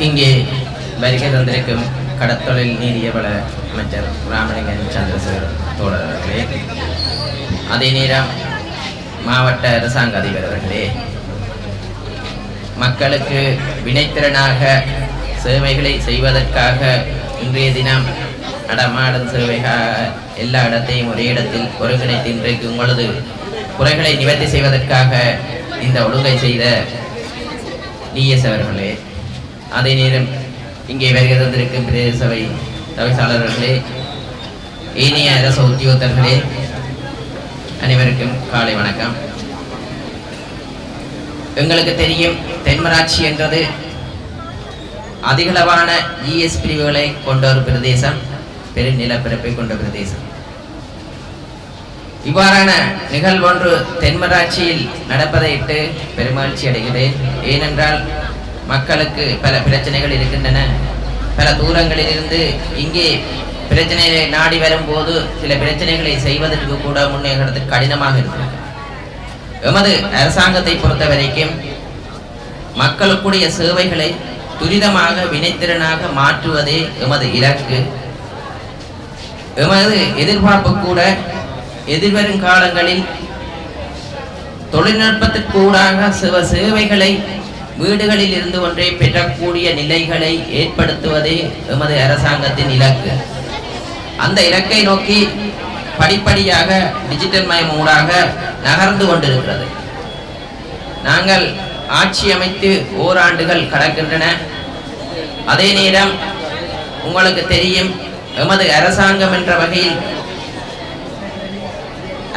இங்கே வருகை தந்திருக்கும் கடத்தொழில் நீரியவள அமைச்சர் ராமலிங்கன் சந்திரசேகர் தோழர் அவர்களே அதே நேரம் மாவட்ட அரசாங்க அதிபர் அவர்களே மக்களுக்கு வினைத்திறனாக சேவைகளை செய்வதற்காக இன்றைய தினம் நடமாடும் சேவைக்காக எல்லா இடத்தையும் ஒரே இடத்தில் ஒருங்கிணைத்து இன்றைக்கு உங்களது குறைகளை நிவர்த்தி செய்வதற்காக இந்த ஒழுங்கை செய்த டிஎஸ் அவர்களே அதே நேரம் இங்கே வருகை தந்திருக்கும் பிரதேச சபை தவிசாளர்களே ஏனைய அரசு உத்தியோகத்தர்களே அனைவருக்கும் காலை வணக்கம். எங்களுக்கு தெரியும் தென்மராட்சி என்றது அதிகளவான இஎஸ் பிரிவுகளை கொண்ட ஒரு பிரதேசம் பெருநிலப்பரப்பை கொண்ட பிரதேசம். இவ்வாறான நிகழ்வொன்று தென்மராட்சியில் நடப்பதையிட்டு பெருமகிழ்ச்சி அடைகிறேன் ஏனென்றால் மக்களுக்கு பல பிரச்சனைகள் இருக்கின்றன. பல தூரங்களில் இருந்து இங்கே பிரச்சனைகளை நாடி வரும்போது சில பிரச்சனைகளை செய்வதற்கு கூட முன்னேறது கடினமாக இருக்கிறது. எமது அரசாங்கத்தை பொறுத்த வரைக்கும் மக்களுக்குடைய சேவைகளை துரிதமாக வினைத்திறனாக மாற்றுவதே எமது இலக்கு. எமது எதிர்பார்ப்பு கூட எதிர்வரும் காலங்களில் தொழில்நுட்பத்திற்கூடாக சில சேவைகளை வீடுகளில் இருந்து ஒன்றே பெறக்கூடிய நிலைகளை ஏற்படுத்துவதே எமது அரசாங்கத்தின் இலக்கு. அந்த இலக்கை நோக்கி படிப்படியாக டிஜிட்டல் மயம் ஊடாக நகர்ந்து கொண்டிருக்கிறது. நாங்கள் ஆட்சி அமைத்து ஓராண்டுகள் கடக்கின்றன. அதே நேரம் உங்களுக்கு தெரியும் எமது அரசாங்கம் என்ற வகையில்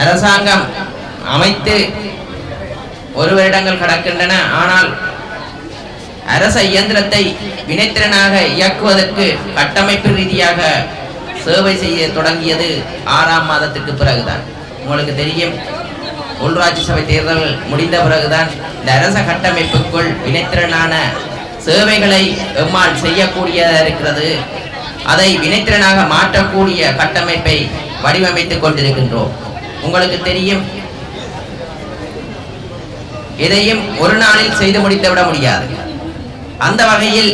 அரசாங்கம் அமைத்து ஒரு வருடங்கள் கடக்கின்றன. ஆனால் அரச இயந்திரத்தை வினைத்திறனாக இயக்குவதற்கு கட்டமைப்பு ரீதியாக சேவை செய்ய தொடங்கியது ஆறாம் மாதத்துக்கு பிறகுதான். உங்களுக்கு தெரியும் உள்ளாட்சி சபை தேர்தல் முடிந்த பிறகுதான் இந்த அரச கட்டமைப்புக்குள் வினைத்திறனான சேவைகளை எம்மால் செய்யக்கூடியதாக இருக்கிறது. அதை வினைத்திறனாக மாற்றக்கூடிய கட்டமைப்பை வடிவமைத்துக் கொண்டிருக்கின்றோம். உங்களுக்கு தெரியும் எதையும் ஒரு நாளில் செய்து முடித்து விட முடியாது. அந்த வகையில்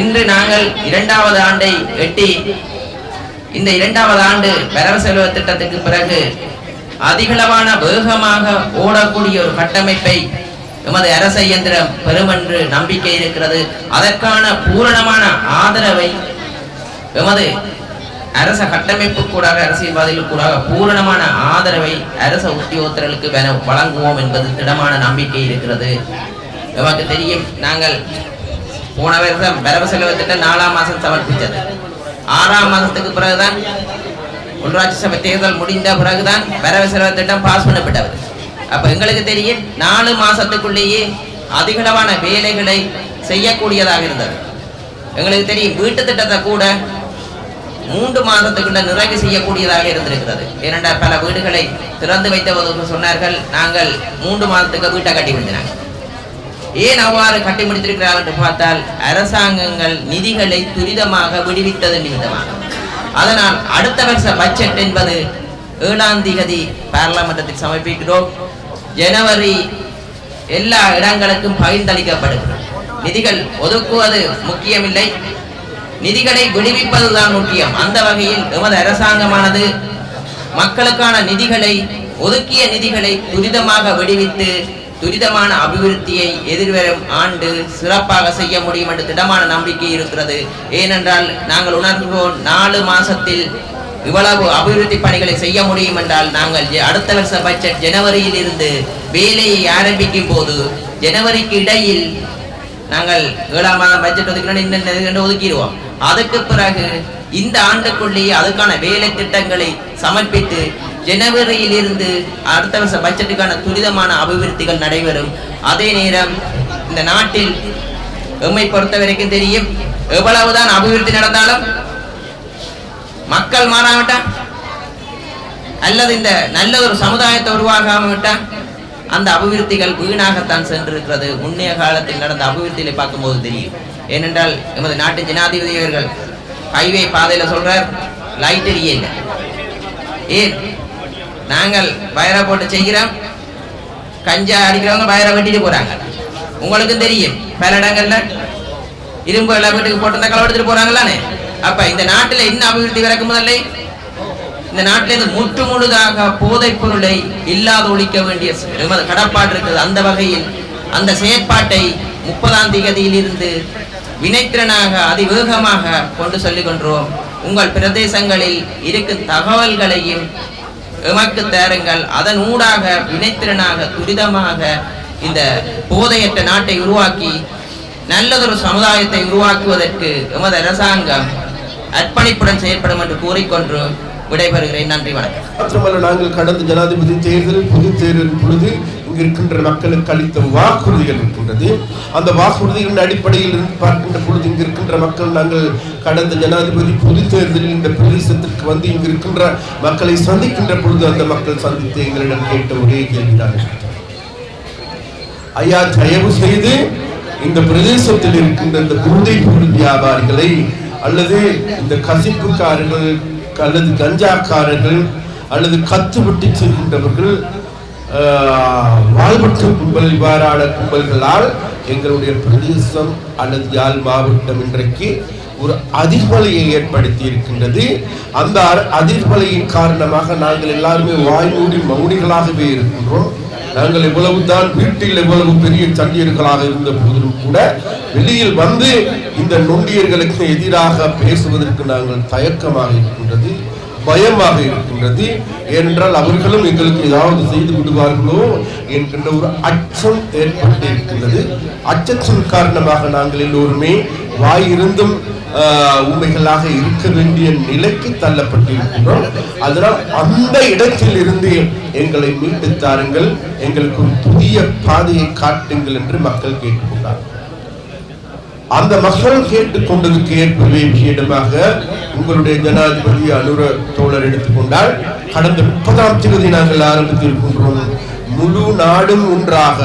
இன்று நாங்கள் இரண்டாவது ஆண்டை எட்டி இந்த இரண்டாவது ஆண்டு வரவு செலவு திட்டத்துக்கு பிறகு அதிகளவான வேகமாக ஓடக்கூடிய ஒரு கட்டமைப்பை எமது அரச இயந்திரம் பெறுமென்று நம்பிக்கை இருக்கிறது. அதற்கான பூரணமான ஆதரவை எமது அரச கட்டமைப்பு கூடாக அரசியல்வாதிகள் கூடாக பூரணமான ஆதரவை அரச உத்தியோகத்தர்களுக்கு வழங்குவோம் என்பது திடமான நம்பிக்கை இருக்கிறது. எமக்கு தெரியும் நாங்கள் போன வருஷம் வரவு செலவு திட்டம் நாலாம் மாதம் சமர்ப்பித்தது. ஆறாம் மாதத்துக்கு பிறகுதான் உள்ளாட்சி சபை தேர்தல் முடிந்த பிறகுதான் வரவு செலவு திட்டம் பாஸ் பண்ணப்பட்டது. அப்போ எங்களுக்கு தெரியும் நாலு மாதத்துக்குள்ளேயே அதிகளவான வேலைகளை செய்யக்கூடியதாக இருந்தது. எங்களுக்கு தெரியும் வீட்டு திட்டத்தை கூட மூன்று மாதத்துக்குள்ள நிறைவு செய்யக்கூடியதாக இருந்திருக்கிறது. ஏனென்றால் பல வீடுகளை திறந்து வைத்தவர்கள் சொன்னார்கள் நாங்கள் மூன்று மாதத்துக்கு வீட்டை கட்டி விழுந்தினாங்க ஏன் அவ்வாறு கட்டி முடித்திருக்கிறார் என்று பார்த்தால் அரசாங்கங்கள் நிதிகளை துரிதமாக விடுவித்தது நிமித்தமாக. அதனால் அடுத்த வருஷ பட்ஜெட் என்பது ஏழாம் திகதி பாராளுமன்றத்தில் சமர்ப்பிக்கிறோம். ஜனவரி எல்லா இடங்களுக்கும் பகிர்ந்தளிக்கப்படுகிறது நிதிகள் ஒதுக்குவது முக்கியமில்லை. நிதிகளை விடுவிப்பதுதான் முக்கியம். அந்த வகையில் எமது அரசாங்கமானது மக்களுக்கான நிதிகளை ஒதுக்கிய நிதிகளை துரிதமாக விடுவித்து துரிதமான அபிவிருத்தியை எதிர்வரும் ஆண்டு சிறப்பாக செய்ய முடியும் என்று திடமான நம்பிக்கை இருக்கிறது. ஏனென்றால் நாங்கள் உணர்கிறோம் நாலு மாசத்தில் இவ்வளவு அபிவிருத்தி பணிகளை செய்ய முடியும் என்றால் நாங்கள் அடுத்த வருஷ பட்ஜெட் ஜனவரியில் இருந்து வேலையை ஆரம்பிக்கும் போது ஜனவரிக்கு இடையில் நாங்கள் ஏழாம் மாதம் பட்ஜெட் ஒதுக்கினோம் ஒதுக்கிடுவோம். அதுக்கு பிறகு இந்த ஆண்டுக்குள்ளேயே அதுக்கான வேலை திட்டங்களை சமர்ப்பித்து ஜனவரியில் இருந்து அடுத்த வருஷ பட்ஜெட்டுக்கான துரிதமான அபிவிருத்திகள் நடைபெறும். அதே நேரம் இந்த நாட்டில் எம்மை பொறுத்த வரைக்கும் தெரியும் எவ்வளவுதான் அபிவிருத்தி நடந்தாலும் மக்கள் மாறாவிட்டா அல்லது இந்த நல்ல ஒரு சமுதாயத்தை உருவாகாமவிட்டா அந்த அபிவிருத்திகள் வீணாகத்தான் சென்றிருக்கிறது. முன்னைய காலத்தில் நடந்த அபிவிருத்திகளை பார்க்கும்போது தெரியும். ஏனென்றால் எமது நாட்டு ஜனாதிபதி அவர்கள் ஹைவே பாதையில சொல்றார் லைட் எரிய இல்லை ஏன்? நாங்கள் வயரை போட்டு செய்கிறோம். கஞ்சா அடிக்கிறவங்க வயரை வெட்டிட்டு போறாங்க. உங்களுக்கும் தெரியும் பல இடங்கள்ல இரும்பு எல்லாம் வீட்டுக்கு போட்டு களை எடுத்துட்டு போறாங்களானே. அப்ப இந்த நாட்டுல என்ன அபிவிருத்தி வரக்கு முதல்ல? இந்த நாட்டில இருந்து முற்று முழுதாக போதைப் பொருளை இல்லாத ஒழிக்க வேண்டிய கடப்பாடு இருக்குது. அந்த வகையில் அந்த செயற்பாட்டை முப்பதாம் தேதியில் இருந்து வினைத்திறனாக அதிவேகமாக கொண்டு சொல்லிக் உங்கள் பிரதேசங்களில் இருக்கும் தகவல்களையும் எமக்கு தேருங்கள். அதன் ஊடாக வினைத்திறனாக துரிதமாக இந்த போதையற்ற நாட்டை உருவாக்கி நல்லதொரு சமுதாயத்தை உருவாக்குவதற்கு எமது அரசாங்கம் அர்ப்பணிப்புடன் செயல்படும் என்று கூறிக்கொண்டு விடைபெறுகிறேன். நன்றி வணக்கம். மட்டுமல்ல நாங்கள் கடந்த ஜனாதிபதி தேர்தல் பொது தேர்தல் பொழுது இருக்கின்ற மக்களுக்கு அளித்த வாக்குறுதிகள் இருக்கின்றது. அந்த வாக்குறுதிகளின் அடிப்படையில் இருந்து பார்க்கின்ற பொழுது இங்கு இருக்கின்ற மக்கள் நாங்கள் கடந்த ஜனாதிபதி பொது தேர்தலில் இந்த பிரதேசத்திற்கு வந்து இங்கு இருக்கின்ற மக்களை சந்திக்கின்ற பொழுது அந்த மக்கள் சந்தித்து எங்களிடம் கேட்ட ஒரே கேள்விதான். ஐயா தயவு செய்து இந்த பிரதேசத்தில் இருக்கின்ற இந்த குருதை பொருள் வியாபாரிகளை அல்லது இந்த கசிப்புக்காரர்கள் அல்லது கஞ்சாக்காரர்கள் அல்லது கத்து விட்டு செல்கின்றவர்கள் வாழ்வற்ற கும்பல் இவ்வாறான கும்பல்களால் எங்களுடைய பிரதேசம் அல்லது யாழ் மாவட்டம் இன்றைக்கு ஒரு அதிர்வலையை ஏற்படுத்தி இருக்கின்றது அந்த அதிர்வலையின் காரணமாக நாங்கள் எல்லாருமே வாய்மூடி மௌனிகளாகவே இருக்கின்றோம். நாங்கள் எவ்வளவுதான் வீட்டில் எவ்வளவு பெரிய சண்டியர்களாக இருந்த போதிலும் கூட வெளியில் வந்து இந்த நொண்டியர்களுக்கு எதிராக பேசுவதற்கு நாங்கள் தயக்கமாக இருக்கின்றது. பயமாக இருக்கின்றது. ஏனென்றால் அவர்களும் எங்களுக்கு ஏதாவது செய்து விடுவார்களோ என்கின்ற ஒரு அச்சம் ஏற்பட்டு இருக்கின்றது. அச்சத்தின் காரணமாக நாங்கள் எல்லோருமே வாயிருந்தும் உண்மைகளாக இருக்க வேண்டிய நிலைக்கு தள்ளப்பட்டிருக்கின்றோம் அதனால் அந்த இடத்தில் இருந்து எங்களை மீட்டு தாருங்கள் எங்களுக்கு ஒரு புதிய பாதையை காட்டுங்கள் என்று மக்கள் கேட்டுக்கொண்டார்கள். அந்த மக்கள் கேட்டுக்கொண்டதுக்கு ஏற்பவே விஷயமாக உங்களுடைய ஜனாதிபதி அனுர தோழர் எடுத்துக்கொண்டால் கடந்த முப்பதாம் தேதி நாங்கள் ஆரம்பித்திருக்கின்றோம். முழு நாடும் ஒன்றாக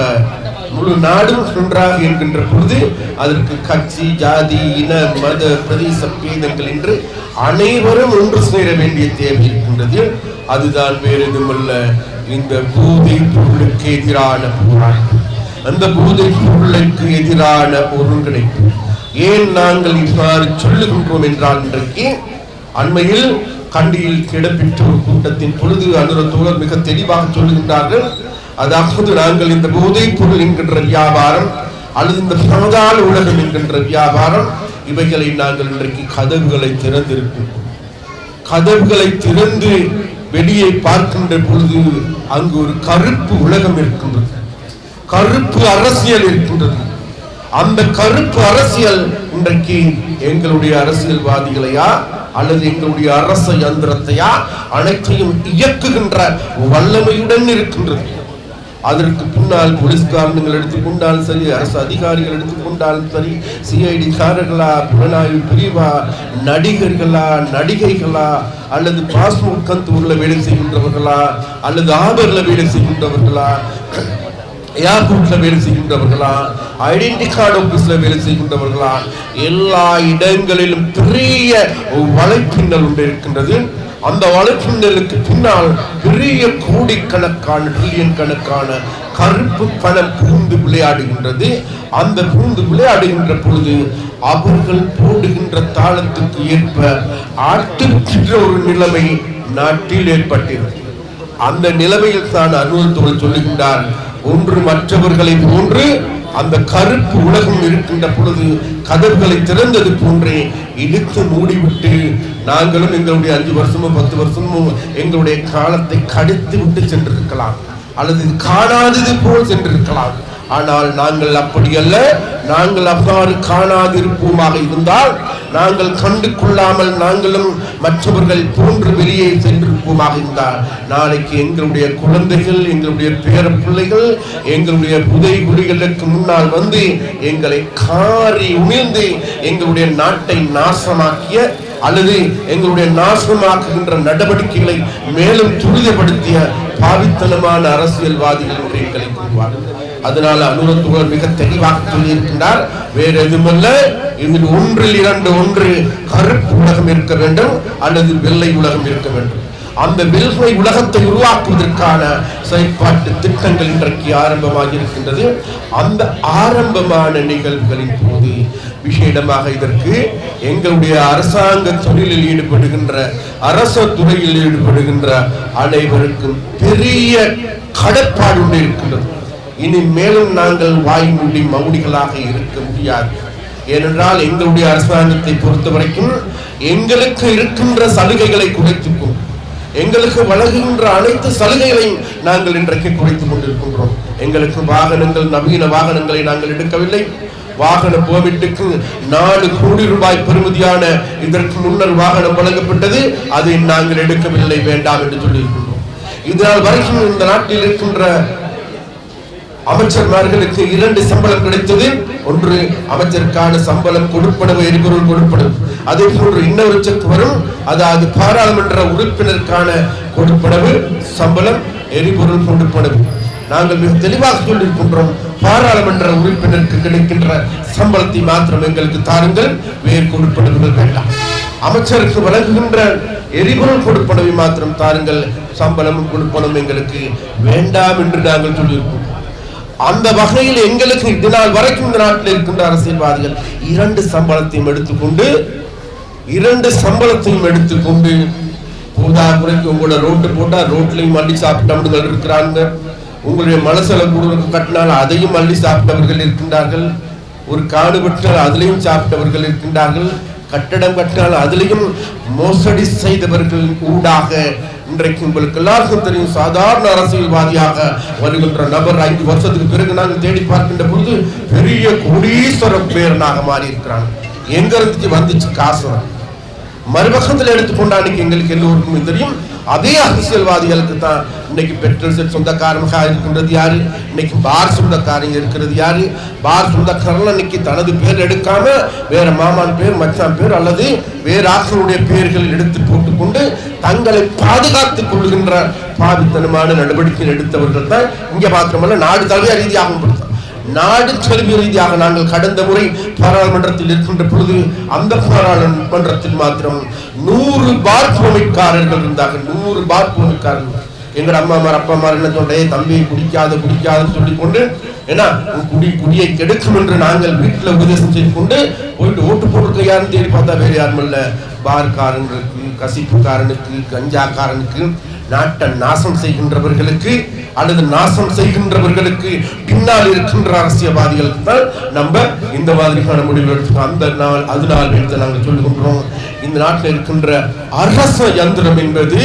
முழு நாடும் ஒன்றாக இருக்கின்ற பொழுது அதற்கு கட்சி ஜாதி இன மத பிரதேச பேதங்கள் என்று அனைவரும் ஒன்று சேர வேண்டிய தேவை இருக்கின்றது. அதுதான் வேறு எதுவுமல்ல இந்த பூதை பொருளுக்கு எதிரான போராட்டம். அந்த பூதை பொருளுக்கு எதிரான ஒருங்கிணைப்பு. ஏன் நாங்கள் இவ்வாறு சொல்லுகின்றோம் என்றால் இன்றைக்கு அண்மையில் கண்டியில் இடம்பெற்ற ஒரு கூட்டத்தின் பொழுது அனுர தோழர் மிக தெளிவாக சொல்லுகின்றார்கள். அதாவது நாங்கள் இந்த போதைப் பொருள் என்கின்ற வியாபாரம் அல்லது இந்த சமதால உலகம் என்கின்ற வியாபாரம் இவைகளை நாங்கள் இன்றைக்கு கதவுகளை திறந்திருக்கின்றோம் கதவுகளை திறந்து வெளியே பார்க்கின்ற பொழுது அங்கு ஒரு கருப்பு உலகம் இருக்கின்றது. கருப்பு அரசியல் இருக்கின்றது. அந்த கருப்பு அரசியல் இன்றைக்கு எங்களுடைய அரசியல்வாதிகளையா அல்லது எங்களுடைய அரச யந்திரத்தையா அனைத்தையும் இயக்குகின்ற வல்லமையுடன் இருக்கின்றது. அதற்கு பின்னால் போலீஸ்காரனுங்கள் எடுத்துக்கொண்டாலும் சரி அரசு அதிகாரிகள் எடுத்துக்கொண்டாலும் சரி சிஐடிக்காரர்களா புலனாய்வு பிரிவா நடிகர்களா நடிகைகளா அல்லது பாஸ்போர்ட் கந்தூரில் வேலை செய்கின்றவர்களா அல்லது ஆபரில் வேலை செய்கின்றவர்களா ஏர்போர்ட்ல வேலை செய்கின்றவர்களா? ஐடென்டி கார்டு ஆபீஸ்ல வேலை செய்கின்றவர்களா? எல்லா இடங்களிலும் பெரிய வலைப்பின்னல் ஒன்று இருக்கின்றது. அந்த வலைப்பின்னலுக்கு பின்னால் பெரிய கோடிக்கணக்கான ட்ரில்லியன் கணக்கான கருப்பு பணம் பூந்து விளையாடுகின்றது. அந்த பூந்து விளையாடுகின்ற பொழுது அவர்கள் போடுகின்ற தாளத்துக்கு ஏற்ப ஆட்டுகின்ற ஒரு நிலைமை நாட்டில் ஏற்பட்டிருக்கிறது. அந்த நிலைமையில் தான் அனுபவத்தோடு சொல்லுகின்றார் ஒன்று மற்றவர்களை போன்று அந்த கருப்பு உலகம் இருக்கின்ற பொழுது கதவுகளை திறந்தது போன்றே இழுத்து மூடிவிட்டு நாங்களும் எங்களுடைய அஞ்சு வருஷமோ பத்து வருஷமோ எங்களுடைய காலத்தை கடித்து விட்டு சென்றிருக்கலாம். அல்லது காணாதது போல் சென்றிருக்கலாம். ஆனால் நாங்கள் அப்படி அல்ல. நாங்கள் அவ்வாறு காணாதிருப்போமாக இருந்தால் நாங்கள் கண்டு கொள்ளாமல் நாங்களும் மற்றவர்கள் போன்று வெளியே சென்றிருப்போமாக இருந்தால் நாளைக்கு எங்களுடைய குழந்தைகள் எங்களுடைய பேர பிள்ளைகள் எங்களுடைய புதை குடிகளுக்கு முன்னால் வந்து எங்களை காரி உமிழ்ந்து எங்களுடைய நாட்டை நாசமாக்கிய அல்லது எங்களுடைய நாசமாக்குகின்ற நடவடிக்கைகளை மேலும் துரிதப்படுத்திய பாவித்தனமான அரசியல்வாதிகள் எங்களை கூறுவார்கள். அதனால அனுரத்துகள் மிக தெளிவாக சொல்லியிருக்கின்றார். வேறு எதுவுமல்ல. இதில் ஒன்றில் இரண்டு ஒன்று கருப்பு உலகம் இருக்க வேண்டும் அல்லது வெள்ளை உலகம் இருக்க வேண்டும். அந்த வெள்ளை உலகத்தை உருவாக்குவதற்கான செயற்பாட்டு திட்டங்கள் இன்றைக்கு ஆரம்பமாகி இருக்கின்றது. அந்த ஆரம்பமான நிகழ்வுகளின் போது விஷேடமாக இதற்கு எங்களுடைய அரசாங்க தொழிலில் ஈடுபடுகின்ற அரச துறையில் ஈடுபடுகின்ற அனைவருக்கும் பெரிய கடற்பாடு ஒன்று இருக்கின்றது. இனி மேலும் நாங்கள் வாய் மூடி மௌடிகளாக இருக்க முடியாது. ஏனென்றால் எங்களுடைய அரசாங்கத்தை பொறுத்த வரைக்கும் எங்களுக்கு இருக்கின்ற சலுகைகளை குறைத்துக்கும் எங்களுக்கு வழங்குகின்ற அனைத்து சலுகைகளையும் நாங்கள் இன்றைக்கு குறைத்துக் கொண்டிருக்கின்றோம். எங்களுக்கு வாகனங்கள் நவீன வாகனங்களை நாங்கள் எடுக்கவில்லை. வாகன போமிட்டுக்கு நாலு கோடி ரூபாய் பெறுமதியான இதற்கு முன்னர் வாகனம் வழங்கப்பட்டது அதை நாங்கள் எடுக்கவில்லை வேண்டாம் என்று சொல்லியிருக்கின்றோம். இதனால் வரைக்கும் இந்த நாட்டில் இருக்கின்ற அமைச்சர்மார்களுக்கு இரண்டு சம்பளம் கிடைத்தது. ஒன்று அமைச்சருக்கான சம்பளம் கொடுப்பனவு எரிபொருள் கொடுப்பனவு. அதே போன்று இன்னொரு செக் வரும் அதாவது பாராளுமன்ற உறுப்பினருக்கான கொடுப்பனவு சம்பளம் எரிபொருள் கொடுப்பனவு. நாங்கள் மிக தெளிவாக சொல்லியிருக்கின்றோம் பாராளுமன்ற உறுப்பினருக்கு கிடைக்கின்ற சம்பளத்தை மாத்திரம் எங்களுக்கு தாருங்கள் வேறு கொடுப்பனவுகள் வேண்டாம். அமைச்சருக்கு வழங்குகின்ற எரிபொருள் கொடுப்பனவை மாத்திரம் தாருங்கள் சம்பளமும் கொடுப்பனும் எங்களுக்கு வேண்டாம் என்று நாங்கள் சொல்லியிருக்கோம். அந்த வகையில் எங்களுக்கு இதனால் வரைக்கும் இந்த நாட்டில் இருக்கின்ற அரசியல்வாதிகள் இரண்டு சம்பளத்தையும் எடுத்துக்கொண்டு இரண்டு சம்பளத்தையும் எடுத்துக்கொண்டு போதாக்குறைக்கு உங்களோட ரோட்டு போட்டா ரோட்லையும் மல்லி சாப்பிட்டவர்கள் இருக்கிறாங்க. உங்களுடைய மனசல கூடுதலுக்கு கட்டினால் அதையும் மல்லி சாப்பிட்டவர்கள் இருக்கின்றார்கள். ஒரு காடு வெட்டினால் அதிலையும் சாப்பிட்டவர்கள் இருக்கின்றார்கள். கட்டடம் கட்டினால் அதிலையும் மோசடி செய்தவர்கள் ஊடாக இன்றைக்கு உங்களுக்கு எல்லாருக்கும் தெரியும் சாதாரண அரசியல்வாதியாக வருகின்ற நபர் ஐந்து வருஷத்துக்கு பிறகு நாங்கள் தேடி பார்க்கின்ற பொழுது பெரிய கோடீஸ்வர பேரனாக மாறி இருக்கிறாங்க எங்க இருந்துச்சு வந்துச்சு காசு? மறுபக்கத்தில் எடுத்துக்கொண்டா அன்னைக்கு எங்களுக்கு எல்லோருக்குமே தெரியும் அதே அரசியல்வாதிகளுக்கு தான் இன்னைக்கு பெட்ரோல் செட் சொந்தக்காரமாக இருக்கின்றது யாரு? இன்னைக்கு பார் சொந்தக்காரங்க இருக்கிறது யாரு? பார் சொந்தக்காரன் இன்னைக்கு தனது பேர் எடுக்காம வேற மாமான் பேர் மச்சான் பேர் அல்லது வேற ஆக்களுடைய பெயர்கள் எடுத்து போட்டுக்கொண்டு தங்களை பாதுகாத்துக் கொள்கின்ற பாவித்தனமான நடவடிக்கை எடுத்தவர்கள் தான் இங்க மாத்திரமல்ல நாடு தழுவிய ரீதியாகவும் நாடு தழுவிய ரீதியாக நாங்கள் கடந்த முறை பாராளுமன்றத்தில் இருக்கின்ற பொழுது அந்த பாராளுமன்றத்தில் மாத்திரம் நூறு பார் பூமிக்காரர்கள் இருந்தார்கள். நூறு பார் பூமிக்காரர்கள் எங்கட அப்பா அப்பாமார் என்ன சொல்றே தம்பியை குடிக்காத குடிக்காதுன்னு சொல்லிக்கொண்டு ஏன்னா குடி குடியை கெடுக்கும் என்று நாங்கள் வீட்டுல உபதேசம் செய்து கொண்டு போயிட்டு ஓட்டு போட்டிருக்க யாருன்னு தேடி பார்த்தா வேறு யாரும் இல்ல. பார்காரனுக்கு கசிப்புக்காரனுக்கு கஞ்சாக்காரனுக்கு நாட்டை நாசம் செய்கின்றவர்களுக்கு அல்லது நாசம் செய்கின்றவர்களுக்கு பின்னால் இருக்கின்ற அரசியல்வாதிகளுக்கு தான் நம்ம இந்த மாதிரியான முடிவு எடுத்துக்கோம் அந்த நாள் அது நாள் எடுத்து நாங்கள் சொல்லுகின்றோம். இந்த நாட்டில் இருக்கின்ற அரச யந்திரம் என்பது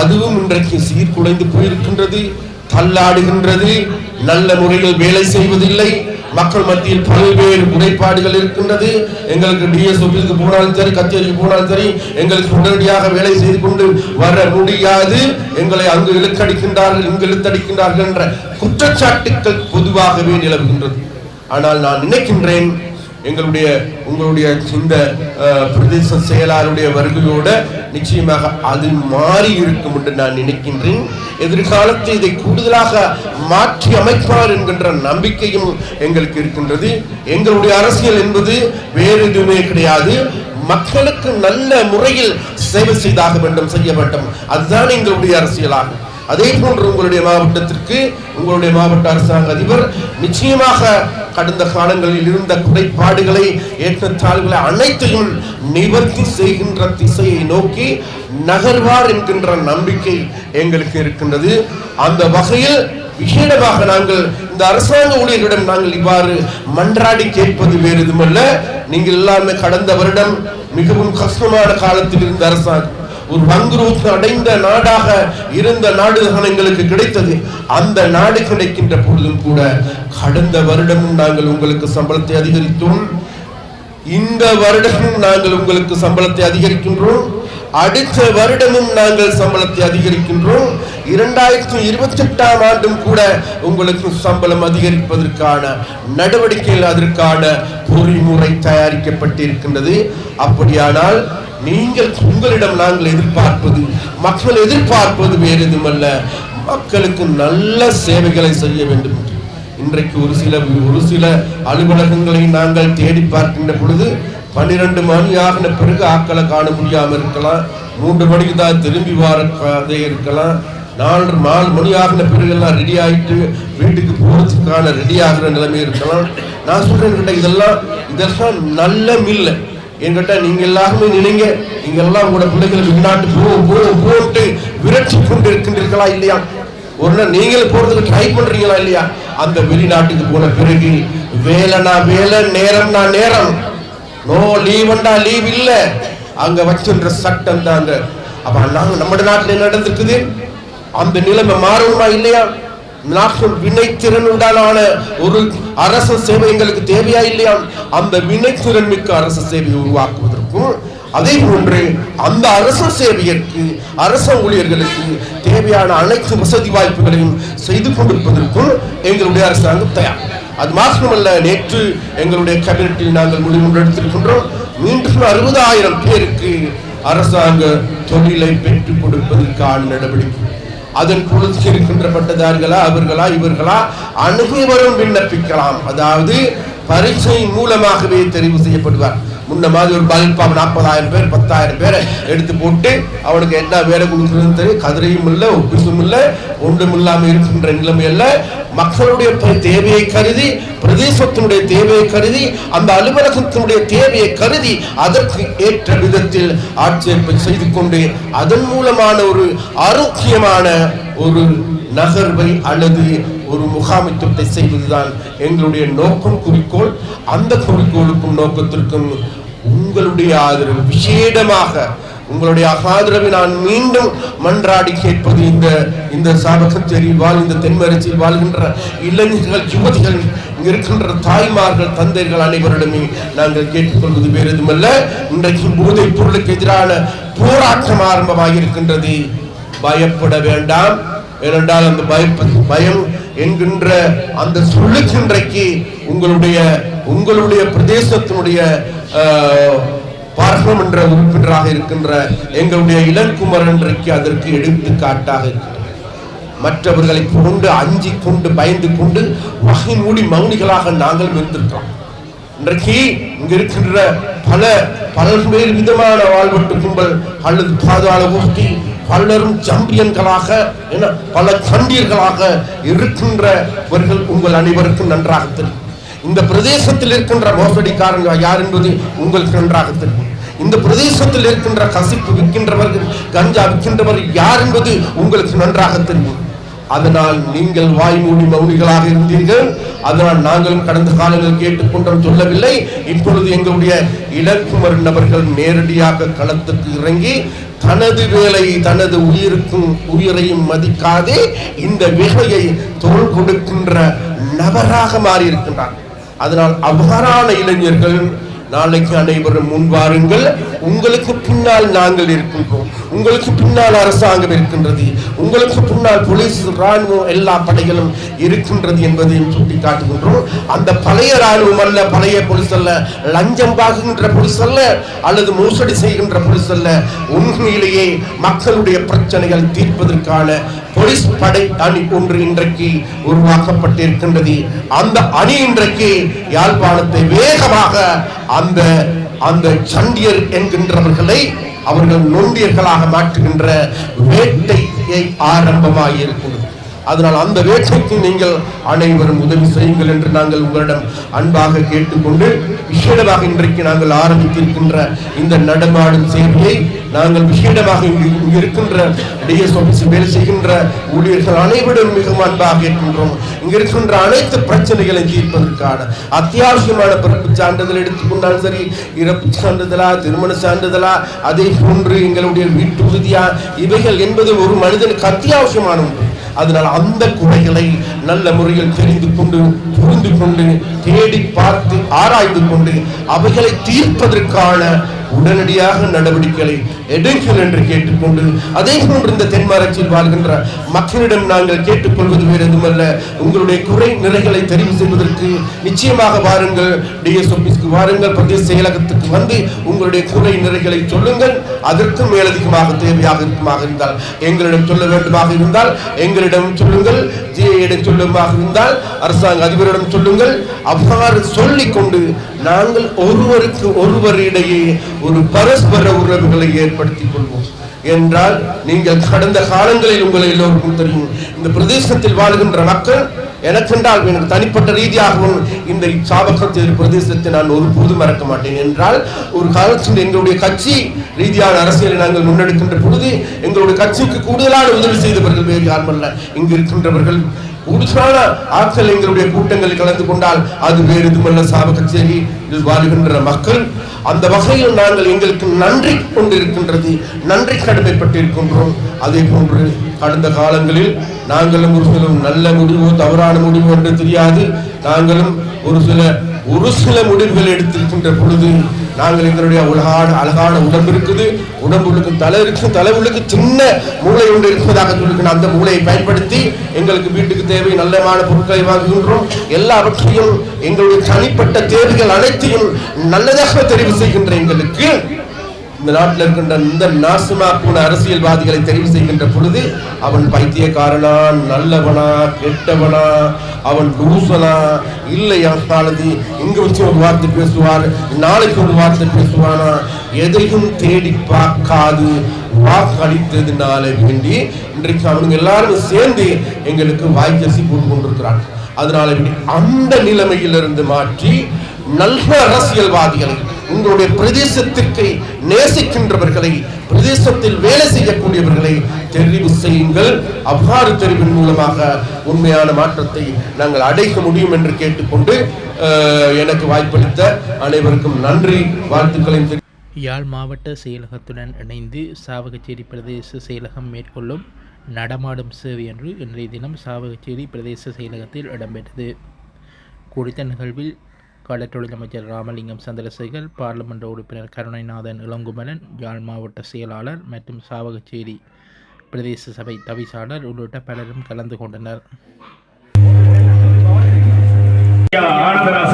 அதுவும் இன்றைக்கு சீர்குலைந்து போயிருக்கின்றது தள்ளாடுகின்றது நல்ல முறையில் வேலை செய்வதில்லை. மக்கள் மத்தியில் பல்வேறு முறைப்பாடுகள் இருக்கின்றது. எங்களுக்கு டிஎஸ் ஆபீஸ்க்கு போனாலும் சரி கச்சேரிக்கு போனாலும் சரி எங்களுக்கு உடனடியாக வேலை செய்து கொண்டு வர முடியாது. எங்களை அங்கு இழுக்கடிக்கின்றார்கள் இங்கு இழுத்தடிக்கின்றார்கள் என்ற குற்றச்சாட்டுகள் பொதுவாகவே நிலவுகின்றது. ஆனால் நான் நினைக்கின்றேன் எங்களுடைய உங்களுடைய இந்த பிரதேச செயலாளருடைய வருகையோட நிச்சயமாக அது மாறி இருக்கும் என்று நான் நினைக்கின்றேன். எதிர்காலத்தில் இதை கூடுதலாக மாற்றி அமைப்பார் என்கின்ற நம்பிக்கையும் எங்களுக்கு இருக்கின்றது. எங்களுடைய அரசியல் என்பது வேறு எதுவுமே கிடையாது. மக்களுக்கு நல்ல முறையில் சேவை செய்தாக வேண்டும் செய்ய வேண்டும். அதுதான் எங்களுடைய அரசியலாகும். அதே போன்று உங்களுடைய மாவட்டத்திற்கு உங்களுடைய மாவட்ட அரசாங்க அதிபர் நிச்சயமாக கடந்த காலங்களில் இருந்த குறைபாடுகளை ஏற்றத்தாழ்வுகளை அனைத்தையும் நிவர்த்தி செய்கின்ற திசையை நோக்கி நகர்வார் என்கின்ற நம்பிக்கை எங்களுக்கு இருக்கின்றது. அந்த வகையில் விசேடமாக நாங்கள் இந்த அரசாங்க ஊழியர்களிடம் நாங்கள் இவ்வாறு மன்றாடி கேட்பது வேறு எதுமல்ல நீங்கள் எல்லாமே கடந்த வருடம் மிகவும் கஷ்டமான காலத்தில் இருந்த அரசாங்கம் ஒரு வங்குரோத்து அடைந்த நாடாக இருந்த நாடு எங்களுக்கு கிடைத்தது. அந்த நாடு கிடைக்கின்ற பொழுதும் கூட கடந்த வருடமும் நாங்கள் உங்களுக்கு சம்பளத்தை அதிகரித்தோம் இந்த வருடமும் நாங்கள் உங்களுக்கு சம்பளத்தை அதிகரிக்கின்றோம் அடுத்த வருடமும் நாங்கள் சம்பளத்தை அதிகரிக்கின்றோம். இரண்டாயிரத்தி இருபத்தி எட்டாம் ஆண்டும் கூட உங்களுக்கு சம்பளம் அதிகரிப்பதற்கான நடவடிக்கைகள் அதற்கான பொறிமுறை தயாரிக்கப்பட்டிருக்கின்றது. அப்படியானால் நீங்கள் உங்களிடம் நாங்கள் எதிர்பார்ப்பது மக்கள் எதிர்பார்ப்பது வேறு எதுவுமல்ல மக்களுக்கு நல்ல சேவைகளை செய்ய வேண்டும். என்று. இன்றைக்கு ஒரு சில ஒரு சில அலுவலகங்களை நாங்கள் தேடி பார்க்கின்ற பொழுது பன்னிரண்டு மணி ஆகின பிறகு ஆக்களை காண முடியாமல் இருக்கலாம். மூன்று மணிக்கு தான் திரும்பி வர கதை இருக்கலாம். நாலு நாலு மணி ஆகின பிறகு எல்லாம் ரெடி ஆகிட்டு வீட்டுக்கு போகிறதுக்கான ரெடி ஆகிற நிலைமை இருக்கலாம். நான் சொல்கிறேன் என்கிட்ட இதெல்லாம் இதெல்லாம் நல்ல மில்லை என்கிட்ட நீங்கள் எல்லாருமே நினைங்க. நீங்கள் எல்லாம் உங்களோட பிள்ளைகளை வெளிநாட்டு போ போ போட்டு விரட்சி கொண்டு இருக்கின்றீர்களா இல்லையா? ஒரு நாள் நீங்களும் போகிறதுக்கு ட்ரை பண்ணுறீங்களா இல்லையா? அந்த வெளிநாட்டுக்கு போன பிறகு வேலைனா வேலை நேரம்னா நேரம். நோ லீவ்ண்டா லீவ் இல்ல. அங்க வச்சிருந்த சட்டம் தாங்க அப்ப நாங்க நம்ம நாட்டுல என்ன நடந்திருக்குது? அந்த நிலைமை மாறணுமா இல்லையா? நாட்டின் உண்டான ஒரு அரச சேவை எங்களுக்கு தேவையா இல்லையா? அந்த வினைத்திறன் மிக்க அரச சேவையை உருவாக்குவதற்கும் அதே போன்று அந்த அரச சேவையற்கு அரச ஊழியர்களுக்கு தேவையான அனைத்து வசதி வாய்ப்புகளையும் செய்து கொண்டிருப்பதற்கும் எங்களுடைய அரசாங்கம் தயார். அது மாத்திரமல்ல நேற்று எங்களுடைய கேபினட்டில் நாங்கள் முடிவு எடுத்திருக்கின்றோம். மீண்டும் அறுபதாயிரம் பேருக்கு அரசாங்க தொழிலை பெற்றுக் கொடுப்பதற்கான நடவடிக்கை. அதன் பொழுது இருக்கின்ற பட்டதாரிகளா அவர்களா இவர்களா அனைவரும் விண்ணப்பிக்கலாம். அதாவது பரீட்சை மூலமாகவே தெரிவு செய்யப்படுவார். முன்ன மாதிரி ஒரு பல்பா நாற்பதாயிரம் பேர் பத்தாயிரம் பேரை எடுத்து போட்டு அவனுக்கு என்ன வேலை கொடுக்குறதுன்னு தெரியும் கதிரையும் இல்லை ஒப்பிசும் இல்லை ஒன்றும் இல்லாமல் இருக்கின்ற நிலைமையில மக்களுடைய தேவையை கருதி பிரதேசத்தினுடைய தேவையை கருதி அந்த அலுவலகத்தினுடைய தேவையை கருதி அதற்கு ஏற்ற விதத்தில் ஆட்சேர்ப்பை செய்து கொண்டு அதன் மூலமான ஒரு ஆரோக்கியமான ஒரு நகர்வை அல்லது ஒரு முகாமித்துவத்தை செய்வதுதான் எங்களுடைய நோக்கம் குறிக்கோள். அந்த குறிக்கோளுக்கும் நோக்கத்திற்கும் உங்களுடைய ஆதரவு விசேடமாக உங்களுடைய அகாதரவை நான் மீண்டும் மன்றாடி கேட்பது இந்த இந்த சாபகத்தேரியில் வாழ் இந்த தென்மரச்சில் வாழ்கின்ற இளைஞர்கள் யுவதிகள் இங்க இருக்கின்ற தாய்மார்கள் தந்தைகள் அனைவரிடமே நாங்கள் கேட்டுக்கொள்வது வேறு எதுவுமல்ல. இன்றைக்கு போதைப் பொருளுக்கு எதிரான போராட்டம் ஆரம்பமாக இருக்கின்றது பயப்பட வேண்டாம். ஏனென்றால் அந்த பயப்ப பயம் என்கின்ற அந்த சொல்லுக்கு இன்றைக்கு உங்களுடைய உங்களுடைய பிரதேசத்தினுடைய பாராளுமன்ற உறுப்பினராக இருக்கின்ற எங்களுடைய இளங்குமரன் இன்றைக்கு அதற்கு எடுத்துக்காட்டாக இருக்கிறார் மற்றவர்களை கொண்டு அஞ்சி கொண்டு பயந்து கொண்டு வகை மூடி மௌனிகளாக நாங்கள் இருந்திருக்கிறோம் இன்றைக்கு இங்க இருக்கின்ற பல பல்வேறு விதமான வாழ்வட்டு கும்பல் அல்லது பாதாள ஊட்டி பலரும் சாம்பியன்களாக என பல கண்டியர்களாக இருக்கின்றவர்கள் உங்கள் அனைவருக்கும் நன்றாக தெரியும் இந்த பிரதேசத்தில் இருக்கின்ற மோசடிக்காரங்க யார் என்பது உங்களுக்கு நன்றாக தெரியும். இந்த பிரதேசத்தில் இருக்கின்ற கசிப்பு விற்கின்றவர்கள் கஞ்சா விற்கின்றவர் யார் என்பது உங்களுக்கு நன்றாக தெரியும். அதனால் நீங்கள் வாய் மூடி மௌனிகளாக இருந்தீர்கள். அதனால் நாங்களும் கடந்த காலங்கள் கேட்டுக்கொண்டோம் சொல்லவில்லை. இப்பொழுது எங்களுடைய இலக்குமர் நபர்கள் நேரடியாக களத்துக்கு இறங்கி தனது வேலை தனது உயிருக்கும் உயிரையும் மதிக்காதே இந்த வேலையை தோல் கொடுக்கின்ற நபராக மாறியிருக்கின்றார்கள். அதனால் அவ்வாறான இளைஞர்கள் நாளைக்கு அனைவரும் முன் வாருங்கள். உங்களுக்கு பின்னால் நாங்கள் இருக்கின்றோம். உங்களுக்கு பின்னால் அரசாங்கம் இருக்கின்றது. உங்களுக்கு பின்னால் போலீஸ் ராணுவம் எல்லா படைகளும் இருக்கின்றது என்பதையும் சுட்டிக்காட்டுகின்றோம். அந்த பழைய ராணுவம் அல்ல பழைய போலீஸ் அல்ல லஞ்சம் வாங்குகின்ற போலீஸ் அல்ல அல்லது மோசடி செய்கின்ற போலீஸ் அல்ல. உண்மையிலேயே மக்களுடைய பிரச்சனைகள் தீர்ப்பதற்கான போலீஸ் படை அணி ஒன்று இன்றைக்கு உருவாக்கப்பட்டிருக்கின்றது. அந்த அணி இன்றைக்கு யாழ்ப்பாணத்தை வேகமாக அந்த அந்த சண்டியர் என்கின்றவர்களை அவர்கள் நொண்டியர்களாக மாற்றுகின்ற வேட்டையை ஆரம்பமாக இருக்கிறது அதனால் அந்த வேட்டைக்கு நீங்கள் அனைவரும் உதவி செய்யுங்கள் என்று நாங்கள் உங்களிடம் அன்பாக கேட்டுக்கொண்டு விசேடமாக இன்றைக்கு நாங்கள் ஆரம்பித்திருக்கின்ற இந்த நடமாடும் சேவையை நாங்கள் விசேடமாக இங்கு இருக்கின்ற டிஎஸ் ஆபீஸில் வேலை செய்கின்ற ஊழியர்கள் அனைவரும் மிகவும் அன்பாக இருக்கின்றோம். இங்க இருக்கின்ற அனைத்து பிரச்சனைகளை தீர்ப்பதற்கான அத்தியாவசியமான பிறப்பு சான்றிதழ் எடுத்துக்கொண்டாலும் சரி இறப்பு சான்றிதழா திருமண சான்றிதழா அதே போன்று எங்களுடைய வீட்டு உறுதியா இவைகள் என்பது ஒரு மனிதனுக்கு அத்தியாவசியமான ஒன்று. அதனால் அந்த குறைகளை நல்ல முறையில் தெரிந்து கொண்டு புரிந்து கொண்டு தேடி பார்த்து ஆராய்ந்து கொண்டு அவைகளை தீர்ப்பதற்கான உடனடியாக நடவடிக்கைகளை எடுங்கள் என்று கேட்டுக்கொண்டு அதே போன்று இந்த தென்மரச்சில் வாழ்கின்ற மக்களிடம் நாங்கள் கேட்டுக்கொள்வது வேறு எதுவுமல்ல. உங்களுடைய குறை நிறைகளை தெரிவு செய்வதற்கு நிச்சயமாக வாருங்கள். டிஎஸ் ஆபீஸ்க்கு வாருங்கள். பிரதேச செயலகத்துக்கு வந்து உங்களுடைய குறை நிறைகளை சொல்லுங்கள். அதற்கும் மேலதிகமாக தேவையாக இருக்குமாக இருந்தால் எங்களிடம் சொல்ல வேண்டுமாக இருந்தால் எங்களிடம் சொல்லுங்கள். ஜிஐயிடம் சொல்லுமாக இருந்தால் அரசாங்க அதிபரிடம் சொல்லுங்கள். அவ்வாறு சொல்லிக் கொண்டு நாங்கள் ஒருவருக்கு ஒருவரிடையே ஒரு பரஸ்பர உறவுகளை ஏற்படுத்திக் கொள்வோம். என்றால் நீங்கள் கடந்த காலங்களில் உங்களை எல்லோருக்கும் தெரியும் இந்த பிரதேசத்தில் வாழ்கின்ற மக்கள் எனக்கென்றால் எனக்கு தனிப்பட்ட ரீதியாகவும் இந்த சாபகத்தில் பிரதேசத்தை நான் ஒருபோதும் மறக்க மாட்டேன். என்றால் ஒரு காலத்தில் எங்களுடைய கட்சி ரீதியான அரசியலை நாங்கள் முன்னெடுக்கின்ற பொழுது எங்களுடைய கட்சிக்கு கூடுதலான உதவி செய்தவர்கள் வேறு யாரும் இங்கு இருக்கின்றவர்கள் கூடுதலான ஆற்றல் எங்களுடைய கூட்டங்களில் கலந்து கொண்டால் அது வேறு எதுமல்ல சாப கச்சேரி வாழ்கின்ற மக்கள். அந்த வகையில் நாங்கள் எங்களுக்கு நன்றி கொண்டிருக்கின்றது நன்றி கடமைப்பட்டிருக்கின்றோம். அதே போன்று கடந்த காலங்களில் நாங்களும் ஒரு சில நல்ல முடிவோ தவறான முடிவோ என்று தெரியாது. நாங்களும் ஒரு சில ஒரு சில முடிவுகள் எடுத்திருக்கின்ற பொழுது நாங்கள் எங்களுடைய உலகான அழகான உடம்பு இருக்குது. உடம்புகளுக்கு தலை இருக்கு. தலைவுகளுக்கு சின்ன மூளை ஒன்று இருப்பதாக சொல்லுகிற அந்த மூளையை பயன்படுத்தி எங்களுக்கு வீட்டுக்கு தேவை நல்லமான பொருட்களை வாங்குகின்றோம். எல்லாவற்றையும் எங்களுடைய தனிப்பட்ட தேவைகள் அனைத்தையும் நல்லதாக தெரிவு செய்கின்ற எங்களுக்கு இந்த நாட்டில் இருக்கின்ற இந்த நாசமா கூட அரசியல்வாதிகளை தெரிவு செய்கின்ற பொழுது அவன் பைத்தியக்காரனா நல்லவனா கெட்டவனா அவன் லூசனா இல்லையா நாளது இங்க வச்சு ஒரு வார்த்தை பேசுவார் நாளைக்கு ஒரு வார்த்தை பேசுவானா எதையும் தேடி பார்க்காது வாக்களித்ததுனால வேண்டி. இன்றைக்கு அவனுங்க எல்லாரும் சேர்ந்து எங்களுக்கு வாய்க்கசி போட்டு கொண்டிருக்கிறான் அதனால வேண்டி அந்த நிலைமையிலிருந்து மாற்றி நல்ல அரசியல்வாதிகளை உங்களுடைய பிரதேசத்திற்கு நேசிக்கின்றவர்களை பிரதேசத்தில் வேலை செய்யக்கூடியவர்களை தெரிவு செய்யுங்கள். அவ்வாறு தெரிவின் மூலமாக உண்மையான மாற்றத்தை நாங்கள் அடைக்க முடியும் என்று கேட்டுக்கொண்டு எனக்கு வாய்ப்பளித்த அனைவருக்கும் நன்றி வாழ்த்துக்களை யாழ் மாவட்ட செயலகத்துடன் இணைந்து சாவகச்சேரி பிரதேச செயலகம் மேற்கொள்ளும் நடமாடும் சேவை என்று இன்றைய தினம் சாவகச்சேரி பிரதேச செயலகத்தில் இடம்பெற்றது. குறித்த நிகழ்வில் களத்தொழில் அமைச்சர் ராமலிங்கம் சந்திரசேகர் பாராளுமன்ற உறுப்பினர் கருணைநாதன் இளங்குமரன் யாழ் மாவட்ட செயலாளர் மற்றும் சாவகச்சேரி பிரதேச சபை தவிசாளர் உள்ளிட்ட பலரும் கலந்து கொண்டனர்.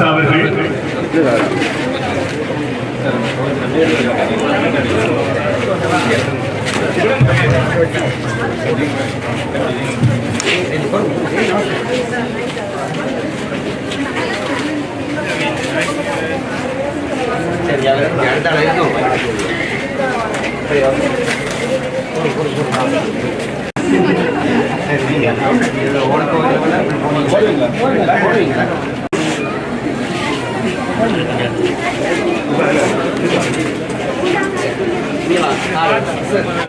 அவர்கள். எந்த அளவுக்கு நீலாம்